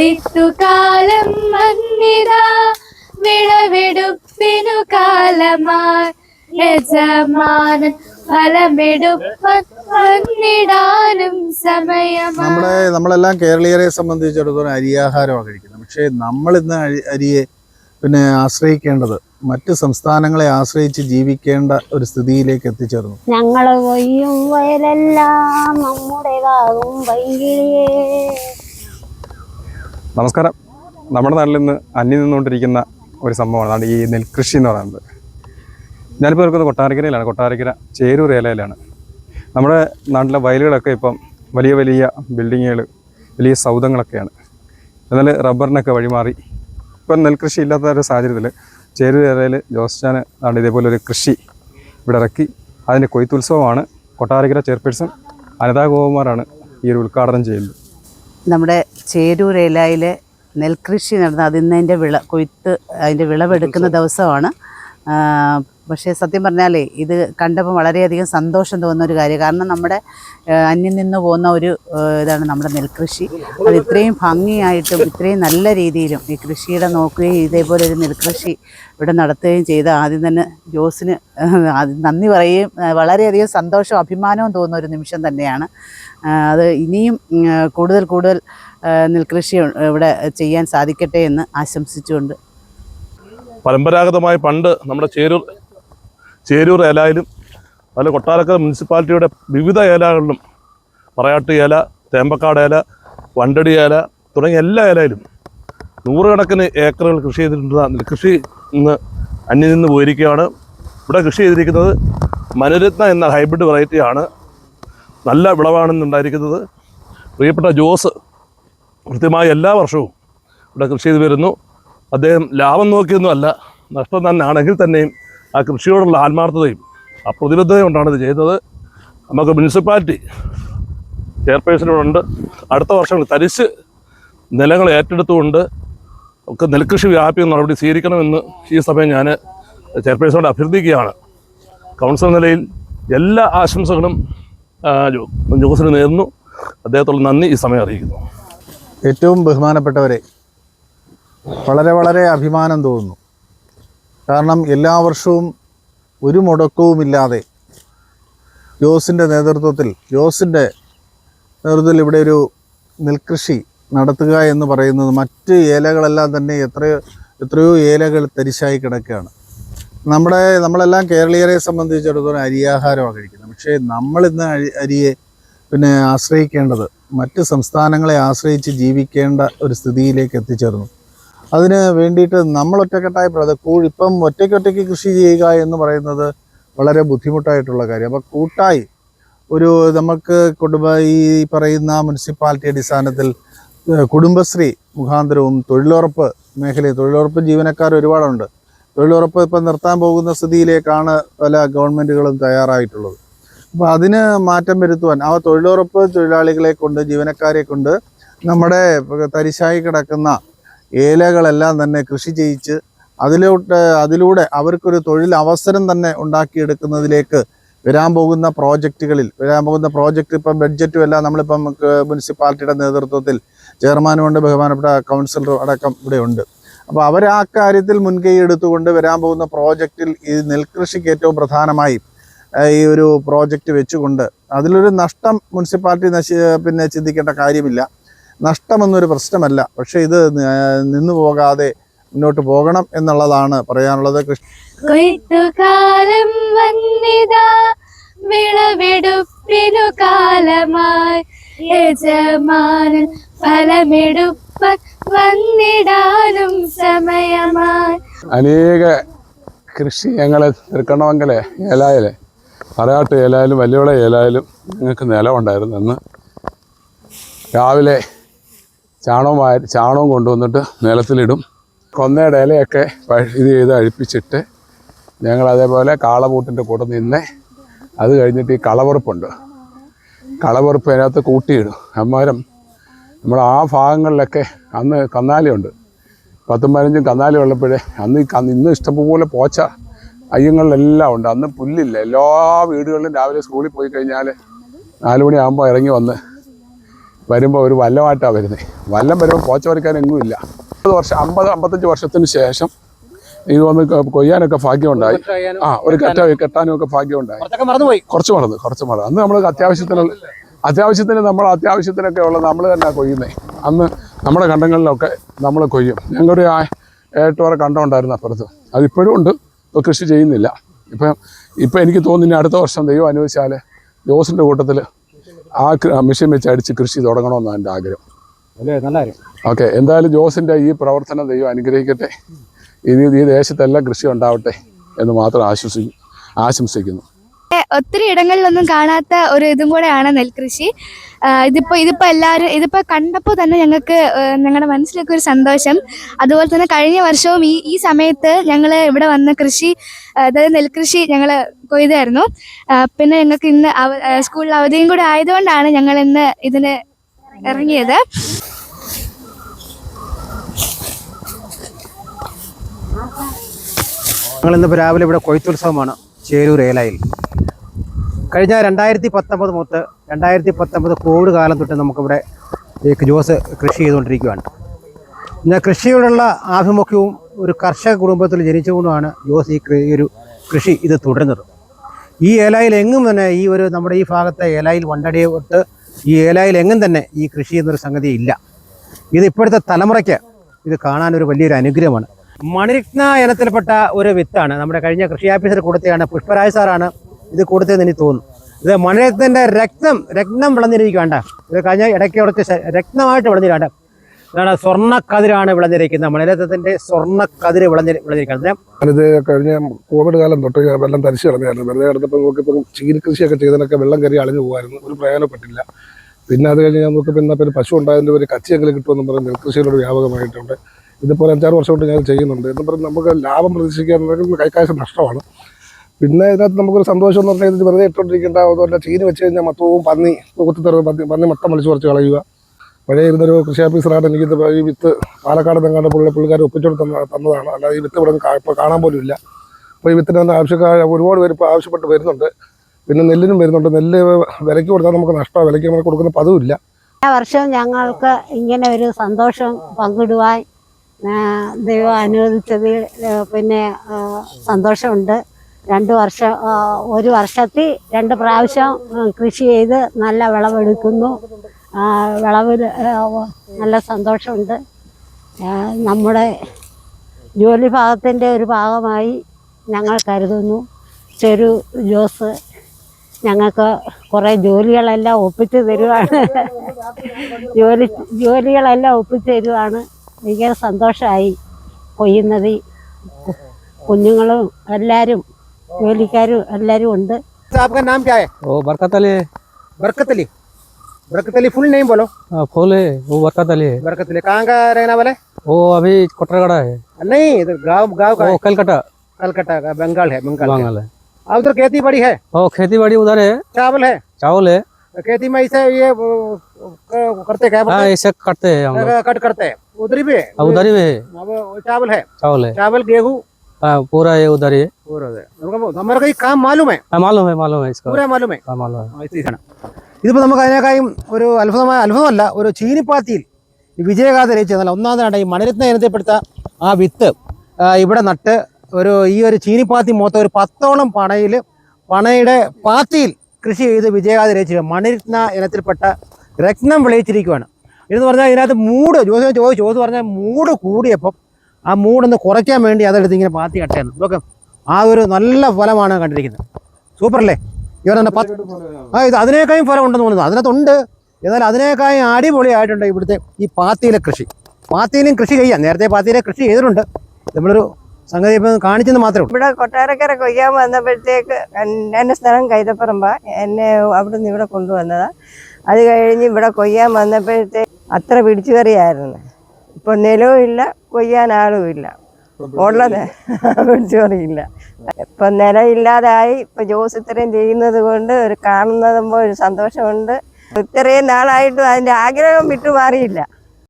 കൊയ്ത്തുകാലം വന്നിതാ. വിളവെടുപ്പിനു കാലമാ യജമാനൻ ഫലമെടുപ്പൻ വന്നിടാനും സമയമാണ് നമ്മളെ നമ്മളെല്ലാം കേരളീയരെ സംബന്ധിച്ചിടത്തോളം അരിയാഹാരമാണ് കഴിക്കുന്നത്. പക്ഷേ നമ്മൾ ഇന്ന് അരി അരിയെ പിന്നെ ആശ്രയിക്കേണ്ടത് മറ്റ് സംസ്ഥാനങ്ങളെ ആശ്രയിച്ച് ജീവിക്കേണ്ട ഒരു സ്ഥിതിയിലേക്ക് എത്തിച്ചേർന്നു. ഞങ്ങൾ കൊയ്യും വയലെല്ലാം നമ്മുടേതാകും വൈകിളിയേ. നമസ്കാരം. നമ്മുടെ നാട്ടിൽ നിന്ന് അന്യം നിന്നുകൊണ്ടിരിക്കുന്ന ഒരു സംഭവമാണ്. അതാണ് ഈ നെൽകൃഷി എന്ന് പറയുന്നത്. ഞാനിപ്പോൾ നിൽക്കുന്നത് കൊട്ടാരക്കരയിലാണ്. കൊട്ടാരക്കര ചേരൂർ ഏലയിലാണ്. നമ്മുടെ നാട്ടിലെ വയലുകളൊക്കെ ഇപ്പം വലിയ വലിയ ബിൽഡിങ്ങുകൾ വലിയ സൗധങ്ങളൊക്കെയാണ്. എന്നാൽ റബ്ബറിനൊക്കെ വഴിമാറി. ഇപ്പം നെൽകൃഷി ഇല്ലാത്ത ഒരു സാഹചര്യത്തിൽ ചേരൂർ ഏലയിൽ ജോസ്റ്റാന് ആണ് ഇതേപോലെ ഒരു കൃഷി ഇവിടെ ഇറക്കി. അതിന്റെ കൊയ്ത്തുത്സവമാണ് കൊട്ടാരക്കര ചെയർപേഴ്സൺ അനിതാ ഗോകുമാറാണ് ഈ ഒരു ഉദ്ഘാടനം ചെയ്യുന്നത്. നമ്മുടെ ചേരൂർ ഏലായിലെ നെൽകൃഷി നടന്ന അതിന്നതിന്റെ വിള കൊയ്ത്ത് അതിന്റെ വിളവെടുക്കുന്ന ദിവസമാണ്. പക്ഷേ സത്യം പറഞ്ഞാലേ ഇത് കണ്ടപ്പോൾ വളരെയധികം സന്തോഷം തോന്നുന്ന ഒരു കാര്യം. കാരണം നമ്മുടെ അന്യം നിന്ന് പോകുന്ന ഒരു ഇതാണ് നമ്മുടെ നെൽകൃഷി. അത് ഇത്രയും ഭംഗിയായിട്ടും ഇത്രയും നല്ല രീതിയിലും ഈ കൃഷിയുടെ നോക്കുകയും ഇതേപോലെ ഒരു നെൽകൃഷി ഇവിടെ നടത്തുകയും ചെയ്ത ആദ്യം തന്നെ ജോസിന് നന്ദി പറയുകയും വളരെയധികം സന്തോഷവും അഭിമാനവും തോന്നുന്ന ഒരു നിമിഷം തന്നെയാണ്. അത് ഇനിയും കൂടുതൽ കൂടുതൽ നെൽകൃഷി ഇവിടെ ചെയ്യാൻ സാധിക്കട്ടെ എന്ന് ആശംസിച്ചുകൊണ്ട്. പരമ്പരാഗതമായി പണ്ട് നമ്മുടെ ചേരൂർ ചേരൂർ ഏലായാലും അതുപോലെ കൊട്ടാരക്കര മുനിസിപ്പാലിറ്റിയുടെ വിവിധ ഏലകളിലും പറയാട്ട് ഏല തേമ്പക്കാട് ഏല വണ്ടടി ഏല തുടങ്ങിയ എല്ലാ ഏലയിലും നൂറുകണക്കിന് ഏക്കറുകൾ കൃഷി ചെയ്തിട്ടുള്ള നെൽകൃഷി ഇന്ന് അന്യം നിന്ന് പോയിരിക്കുകയാണ്. ഇവിടെ കൃഷി ചെയ്തിരിക്കുന്നത് മനുരത്ന എന്ന ഹൈബ്രിഡ് വെറൈറ്റിയാണ്. നല്ല വിളവാണെന്ന് ഉണ്ടായിരിക്കുന്നത് പ്രിയപ്പെട്ട ജോസ് കൃത്യമായി എല്ലാ വർഷവും ഇവിടെ കൃഷി ചെയ്ത് വരുന്നു. അദ്ദേഹം ലാഭം നോക്കിയൊന്നുമല്ല നഷ്ടം തന്നെ ആണെങ്കിൽ തന്നെയും ആ കൃഷിയോടുള്ള ആത്മാർത്ഥതയും ആ പ്രതിബദ്ധതയും കൊണ്ടാണ് ഇത് ചെയ്തത്. നമുക്ക് മുനിസിപ്പാലിറ്റി ചെയർപേഴ്സണോടുണ്ട് അടുത്ത വർഷം തരിശ് നിലങ്ങൾ ഏറ്റെടുത്തുകൊണ്ട് ഒക്കെ നെൽകൃഷി വ്യാപിക്കുന്ന നടപടി സ്വീകരിക്കണമെന്ന് ഈ സമയം ഞാൻ ചെയർപേഴ്സണോട് അഭ്യർത്ഥിക്കുകയാണ്. കൗൺസിൽ നിലയിൽ എല്ലാ ആശംസകളും ജോസിന് നേരുന്നു. അദ്ദേഹത്തോട് നന്ദി ഈ സമയം അറിയിക്കുന്നു. ഏറ്റവും ബഹുമാനപ്പെട്ടവരെ വളരെ വളരെ അഭിമാനം തോന്നുന്നു. കാരണം എല്ലാ വർഷവും ഒരു മുടക്കവുമില്ലാതെ ജോസിന്റെ നേതൃത്വത്തിൽ ജോസിന്റെ നേതൃത്വത്തിൽ ഇവിടെ ഒരു നെൽകൃഷി നടത്തുക എന്ന് പറയുന്നത് മറ്റ് ഏലകളെല്ലാം തന്നെ എത്രയോ എത്രയോ ഏലകൾ തരിശായി കിടക്കുകയാണ്. നമ്മുടെ നമ്മളെല്ലാം കേരളീയരെ സംബന്ധിച്ചിടത്തോളം അരിയാഹാരമാണ് കഴിക്കുന്നത്. പക്ഷേ നമ്മളിന്ന് അരി അരിയെ പിന്നെ ആശ്രയിക്കേണ്ടത് മറ്റ് സംസ്ഥാനങ്ങളെ ആശ്രയിച്ച് ജീവിക്കേണ്ട ഒരു സ്ഥിതിയിലേക്ക് എത്തിച്ചേർന്നു. അതിന് വേണ്ടിയിട്ട് നമ്മൾ ഒറ്റക്കെട്ടായി പ്രത ഇപ്പം ഒറ്റയ്ക്കൊറ്റയ്ക്ക് കൃഷി ചെയ്യുക എന്ന് പറയുന്നത് വളരെ ബുദ്ധിമുട്ടായിട്ടുള്ള കാര്യം. അപ്പോൾ കൂട്ടായി ഒരു നമുക്ക് കുടുംബ ഈ പറയുന്ന മുനിസിപ്പാലിറ്റി അടിസ്ഥാനത്തിൽ കുടുംബശ്രീ മുഖാന്തരവും തൊഴിലുറപ്പ് മേഖലയിൽ തൊഴിലുറപ്പ് ജീവനക്കാർ ഒരുപാടുണ്ട്. തൊഴിലുറപ്പ് ഇപ്പം നിർത്താൻ പോകുന്ന സ്ഥിതിയിലേക്കാണ് പല ഗവൺമെന്റുകളും തയ്യാറായിട്ടുള്ളത്. അപ്പോൾ അതിന് മാറ്റം വരുത്തുവാൻ ആ തൊഴിലുറപ്പ് തൊഴിലാളികളെ കൊണ്ട് ജീവനക്കാരെ കൊണ്ട് നമ്മുടെ തരിശായി കിടക്കുന്ന ഏലകളെല്ലാം തന്നെ കൃഷി ചെയ്യിച്ച് അതിലോട്ട് അതിലൂടെ അവർക്കൊരു തൊഴിലവസരം തന്നെ ഉണ്ടാക്കിയെടുക്കുന്നതിലേക്ക് വരാൻ പോകുന്ന പ്രോജക്റ്റുകളിൽ വരാൻ പോകുന്ന പ്രോജക്റ്റ് ഇപ്പം ബഡ്ജറ്റും എല്ലാം നമ്മളിപ്പം മുനിസിപ്പാലിറ്റിയുടെ നേതൃത്വത്തിൽ ചെയർമാനുമുണ്ട് ബഹുമാനപ്പെട്ട കൗൺസിലറും അടക്കം ഇവിടെ ഉണ്ട്. അപ്പോൾ അവർ ആ കാര്യത്തിൽ മുൻകൈ എടുത്തുകൊണ്ട് വരാൻ പോകുന്ന പ്രോജക്റ്റിൽ ഈ നെൽകൃഷിക്ക് ഏറ്റവും പ്രധാനമായി ഈ ഒരു പ്രോജക്റ്റ് വെച്ചുകൊണ്ട് അതിലൊരു നഷ്ടം മുനിസിപ്പാലിറ്റി നശി പിന്നെ ചിന്തിക്കേണ്ട കാര്യമില്ല. നഷ്ടമെന്നൊരു പ്രശ്നമല്ല. പക്ഷേ ഇത് നിന്നു പോകാതെ മുന്നോട്ട് പോകണം എന്നുള്ളതാണ് പറയാനുള്ളത്. കൊയ്ത്തുകാലം വന്നിതാ വിളവെടുപ്പിനു കാലമായി. യജമാനൻ ഫലമെടുപ്പൻ വന്നിടാനും സമയമായി. അനേക കൃഷി ഞങ്ങൾ തൃക്കണ്ണമംഗലെ ഏലായലെ. പറയാട്ട് ഏലായാലും വലിയ ഏലായാലും ഞങ്ങൾക്ക് നിലമുണ്ടായിരുന്നു അന്ന്. രാവിലെ ചാണകം വാരി ചാണകം കൊണ്ടുവന്നിട്ട് നിലത്തിലിടും. കൊന്നയുടെ ഇലയൊക്കെ ഇത് ചെയ്ത് അഴിപ്പിച്ചിട്ട് ഞങ്ങൾ അതേപോലെ കാളപൂട്ടിന്റെ കൂടെ നിന്ന് അത് കഴിഞ്ഞിട്ട് ഈ കളവറുപ്പുണ്ട്. കളവറുപ്പ് അതിനകത്ത് കൂട്ടിയിടും. അമ്മാരം നമ്മൾ ആ ഭാഗങ്ങളിലൊക്കെ അന്ന് കന്നാലിയുണ്ട്. പത്തും പതിനഞ്ചും കന്നാലി ഉള്ളപ്പോഴേ അന്ന് ഇന്ന് ഇഷ്ടംപോലെ പോച്ച അയ്യങ്ങളിലെല്ലാം ഉണ്ട്. അന്ന് പുല്ലില്ല. എല്ലാ വീടുകളിലും രാവിലെ സ്കൂളിൽ പോയി കഴിഞ്ഞാൽ നാല് മണിയാകുമ്പോൾ ഇറങ്ങി വന്ന് വരുമ്പോൾ ഒരു വല്ലമായിട്ടാണ് വരുന്നത് വല്ലം വരുമ്പോൾ പോച്ച പറിക്കാൻ എങ്ങുമില്ല അമ്പത് വർഷം അമ്പത് അമ്പത്തഞ്ച് വർഷത്തിന് ശേഷം ഇത് വന്ന് കൊയ്യാനൊക്കെ ഭാഗ്യമുണ്ടായി. ആ ഒരു കെട്ട കെട്ടാനും ഒക്കെ ഭാഗ്യമുണ്ടായി. കുറച്ച് മറന്നു കുറച്ച് മറന്നു. അന്ന് നമ്മൾ അത്യാവശ്യത്തിനുള്ള അത്യാവശ്യത്തിന് നമ്മൾ അത്യാവശ്യത്തിനൊക്കെ ഉള്ള നമ്മൾ തന്നെ കൊയ്യുന്നേ. അന്ന് നമ്മുടെ കണ്ടങ്ങളിലൊക്കെ നമ്മൾ കൊയ്യും. ഞങ്ങൾക്കൊരു ഏട്ട് വരെ കണ്ടം ഉണ്ടായിരുന്നു അപ്പുറത്ത്. അതിപ്പോഴും ഉണ്ട്. ഇപ്പോൾ കൃഷി ചെയ്യുന്നില്ല. ഇപ്പം ഇപ്പം എനിക്ക് തോന്നുന്നു അടുത്ത വർഷം ദൈവം അനുവദിച്ചാൽ ജോസിന്റെ കൂട്ടത്തിൽ ആ മെഷീൻ വെച്ച് അടിച്ച് കൃഷി തുടങ്ങണമെന്നാണ് എന്റെ ആഗ്രഹം. ഓക്കെ എന്തായാലും ജോസിന്റെ ഈ പ്രവർത്തനം ദൈവം അനുഗ്രഹിക്കട്ടെ. ഇനി ഈ ദേശത്തെല്ലാം കൃഷി ഉണ്ടാവട്ടെ എന്ന് മാത്രം ആശ്വസിക്കും ആശംസിക്കുന്നു. ഒത്തിരി ഇടങ്ങളിലൊന്നും കാണാത്ത ഒരു ഇതും കൂടെയാണ് നെൽകൃഷി. ഇതിപ്പോ ഇതിപ്പോ എല്ലാവരും ഇതിപ്പോ കണ്ടപ്പോൾ തന്നെ ഞങ്ങൾക്ക് ഞങ്ങളുടെ മനസ്സിലൊക്കെ ഒരു സന്തോഷം. അതുപോലെ തന്നെ കഴിഞ്ഞ വർഷവും ഈ ഈ സമയത്ത് ഞങ്ങൾ ഇവിടെ വന്ന കൃഷി അതായത് നെൽകൃഷി ഞങ്ങൾ കൊയ്തായിരുന്നു. പിന്നെ ഞങ്ങൾക്ക് ഇന്ന് സ്കൂളിൽ അവധിയും കൂടെ ആയതുകൊണ്ടാണ് ഞങ്ങൾ ഇന്ന് ഇതിന് ഇറങ്ങിയത്. ഞങ്ങൾ ഇന്നിപ്പോൾ രാവിലെ ഇവിടെ കൊയ്ത്തുത്സവമാണ്. ചേരൂർ ഏലയിൽ. കഴിഞ്ഞ രണ്ടായിരത്തി പത്തൊമ്പത് മുതൽ രണ്ടായിരത്തി പത്തൊമ്പത് കോവിഡ് കാലം തൊട്ട് നമുക്കിവിടെ ഈ ജോസ് കൃഷി ചെയ്തുകൊണ്ടിരിക്കുകയാണ്. പിന്നെ കൃഷിയോടുള്ള ആഭിമുഖ്യവും ഒരു കർഷക കുടുംബത്തിൽ ജനിച്ചുകൊണ്ടുമാണ് ജോസ് ഈ ഒരു കൃഷി ഇത് തുടരുന്നത്. ഈ ഏലായിൽ എങ്ങും തന്നെ ഈ ഒരു നമ്മുടെ ഈ ഭാഗത്തെ ഏലായിൽ വണ്ടടിയെ തൊട്ട് ഈ ഏലായിൽ എങ്ങും തന്നെ ഈ കൃഷി എന്നൊരു സംഗതി ഇല്ല. ഇത് ഇപ്പോഴത്തെ തലമുറയ്ക്ക് ഇത് കാണാൻ ഒരു വലിയൊരു അനുഗ്രഹമാണ്. മണിരത്ന ഇനത്തിൽപ്പെട്ട ഒരു വിത്താണ് നമ്മുടെ കഴിഞ്ഞ കൃഷി ഓഫീസർ കൊടുത്തതാണ്. പുഷ്പരാജ് സാറാണ് ഇത് കൊടുത്തതെന്ന് എനിക്ക് തോന്നുന്നു. ഇത് മണിരത്നത്തിന്റെ രക്തം രക്തം വിളഞ്ഞിരിക്കുകയാണ്ട ഇത് കഴിഞ്ഞ ഇടയ്ക്ക് കുറച്ച് രക്തമായിട്ട് വിളഞ്ഞിരിക്കാണ്ട ഇതാണ് സ്വർണക്കതിരാണ് വിളഞ്ഞിരിക്കുന്നത്. മണിരത്നത്തിന്റെ സ്വർണക്കതിര് വിളഞ്ഞി വിളഞ്ഞിരിക്കുന്നത് കഴിഞ്ഞ കോവിഡ് കാലം തൊട്ട് ഞാൻ വെള്ളം തരിച്ചു കളഞ്ഞായിരുന്നു. വെറുതെ കിടന്നപ്പോൾ നോക്കിയപ്പോൾ ചീനി കൃഷിയൊക്കെ ചെയ്തതിനൊക്കെ വെള്ളം കയറി അളിഞ്ഞു പോകുമായിരുന്നു ഒരു പ്രയോജനപ്പെട്ടില്ല. പിന്നെ അത് കഴിഞ്ഞ് ഞാൻ നോക്കിയപ്പോൾ പിന്നെ പിന്നെ പശു ഉണ്ടായതിന്റെ ഒരു കച്ചിയെങ്കിലും കിട്ടുമെന്ന് പറഞ്ഞ് നെൽകൃഷിയിലൂടെ വ്യാപകമായിട്ടുണ്ട്. ഇതിപ്പോൾ അഞ്ചാറ് വർഷം കൊണ്ട് ഞാൻ ചെയ്യുന്നുണ്ട്. എന്ന് പറഞ്ഞ് നമുക്ക് ലാഭം പ്രതീക്ഷിക്കാൻ കൈക്കാശം നഷ്ടമാണ്. പിന്നെ ഇതിനകത്ത് നമുക്കൊരു സന്തോഷം എന്ന് പറഞ്ഞാൽ ഇത് വെറുതെ ഇട്ടുകൊണ്ടിരിക്കേണ്ട അതുപോലെ ചീനി വെച്ച് കഴിഞ്ഞാൽ മൊത്തവും പന്നി കുത്തിത്തറ പന്നി പന്നി മൊത്തം വലിച്ചു കുറച്ച് കളയുക. പഴയ ഇരുന്നൊരു കൃഷി ഓഫീസറാണ് എനിക്കിത് ഈ വിത്ത് പാലക്കാട് നിന്നാണ്ട് പുള്ളി പുള്ളിക്കാർ ഒപ്പിച്ചോട് തന്ന തന്നതാണ്. അല്ലാതെ ഈ വിത്ത് ഇവിടെ ഇപ്പോൾ കാണാൻ പോലും ഇല്ല. അപ്പോൾ ഈ തന്നെ ആവശ്യക്കാർ ഒരുപാട് പേര് ഇപ്പോൾ ആവശ്യപ്പെട്ട് വരുന്നുണ്ട്. പിന്നെ നെല്ലിനും വരുന്നുണ്ട്. നെല്ല് വിലയ്ക്ക് കൊടുത്താൽ നമുക്ക് നഷ്ടമാണ് വിലയ്ക്ക് നമ്മൾ കൊടുക്കുന്ന പതിവില്ല എല്ലാ വർഷവും ഞങ്ങൾക്ക് ഇങ്ങനെ ഒരു സന്തോഷം പങ്കിടുവാൻ ദൈവം അനുവദിച്ചതിൽ പിന്നെ സന്തോഷമുണ്ട്. രണ്ട് വർഷം ഒരു വർഷത്തിൽ രണ്ട് പ്രാവശ്യം കൃഷി ചെയ്ത് നല്ല വിളവെടുക്കുന്നു. വിളവിൽ നല്ല സന്തോഷമുണ്ട്. നമ്മുടെ ജോലി ഭാഗത്തിന്റെ ഒരു ഭാഗമായി ഞങ്ങൾ കരുതുന്നു. ചെറു ജോസ് ഞങ്ങൾക്ക് കുറേ ജോലികളെല്ലാം ഒപ്പിച്ച് തരുവാണ്. ജോലി ജോലികളെല്ലാം ഒപ്പിച്ച് തരുവാണ്. ഭയങ്കര സന്തോഷമായി കൊയ്യുന്നത് കുഞ്ഞുങ്ങളും എല്ലാവരും ജോലിക്കാരും എല്ലാവരും ഉണ്ട് आपका नाम क्या है वो बरकत अली है बरकत अली बरकत अली फुल नेम बोलो हाँ, फूल है वो बरकत अली है बरकत अली कहाँ का रहने वाले वो अभी कोटरगढ़ा है नहीं इधर गांव गांव का वो है कलकत्ता कलकत्ता का बंगाल है बंगाल का। बंगाल है अब उधर खेती बड़ी है वो खेती बाड़ी उधर है चावल है चावल है खेती में ऐसे ये वो, क- करते क्या हाँ बोलते ऐसे करते हैं हम लोग हैं? कट करते हैं उधर भी है हाँ, उधर ही में है अब वो चावल है चावल है चावल गेहूँ हाँ पूरा है उधर ही है पूरा है हमको- हमारे को ये काम मालूम है हाँ मालूम है मालूम है इसका पूरा मालूम है हाँ मालूम है ആ, ഇത് ഇതാണ്. ഇതിപ്പോ നമുക്ക് അതിനേക്കാളും ഒരു അത്ഭുതമായ അത്ഭുതമല്ല ഒരു ചീനിപ്പാത്തിയിൽ ഈ വിജയഗാഥ രചിച്ച നല്ല ഒന്നാമതാണ് ഈ മണിരത്ന ഇനത്തിൽപ്പെടുത്ത ആ വിത്ത് ആ, ഇവിടെ നട്ട് ഒരു ഈ ഒരു ചീനിപ്പാത്തി മൊത്തം ഒരു പത്തോളം പണയിൽ പണയുടെ പാത്തിയിൽ കൃഷി ചെയ്ത് വിജയഗാഥ രചിച്ച മണിരത്ന ഇനത്തിൽപ്പെട്ട രത്നം വിളയിച്ചിരിക്കുകയാണ് എന്ന് പറഞ്ഞാൽ ഇതിനകത്ത് മൂട് ജോസ് ചോദിച്ചു ജോസ് പറഞ്ഞാൽ മൂട് കൂടിയപ്പം ആ മൂടൊന്ന് കുറയ്ക്കാൻ വേണ്ടി അതെടുത്ത് ഇങ്ങനെ പാത്തി കട്ടയാണ് നോക്ക് ആ ഒരു നല്ല ഫലമാണ് കണ്ടിരിക്കുന്നത്. സൂപ്പർ അല്ലേ ഇവരെന്നെ പത്ത് ആ ഇത് അതിനേക്കാളും ഫലം ഉണ്ടെന്ന് തോന്നുന്നു. അതിനകത്തുണ്ട്. എന്നാൽ അതിനേക്കാളും അടിപൊളിയായിട്ടുണ്ട് ഇവിടുത്തെ ഈ പാത്തിയിലെ കൃഷി. പാത്തിയിലും കൃഷി ചെയ്യാം. നേരത്തെ പാത്തിയിലെ കൃഷി ചെയ്തിട്ടുണ്ട്. നമ്മളൊരു സംഗതി ഇപ്പം കാണിച്ചെന്ന് മാത്രമേ ഉള്ളൂ. ഇവിടെ കൊട്ടാരക്കര കൊയ്യാൻ വന്നപ്പോഴത്തേക്ക് എൻ- എന്റെ സ്ഥലം കൈതപ്പറമ്പ. എന്നെ അവിടുന്ന് ഇവിടെ കൊണ്ടുവന്നതാണ് അത് കഴിഞ്ഞ് ഇവിടെ കൊയ്യാൻ വന്നപ്പോഴത്തേക്ക് അത്ര പിടിച്ചു കറിയായിരുന്നു ഇപ്പൊ നിലവുമില്ല കൊയ്യാൻ ആളും ഇല്ല. ഉള്ളത് പിടിച്ചോറിയില്ല ഇപ്പൊ നിലയില്ലാതായി ഇപ്പൊ ജോസ് ഇത്രയും ചെയ്യുന്നത് കൊണ്ട് ഒരു കാണുന്നതുമ്പോൾ ഒരു സന്തോഷമുണ്ട്. ഇത്രയും നാളായിട്ടും അതിന്റെ ആഗ്രഹം വിട്ടുമാറിയില്ല.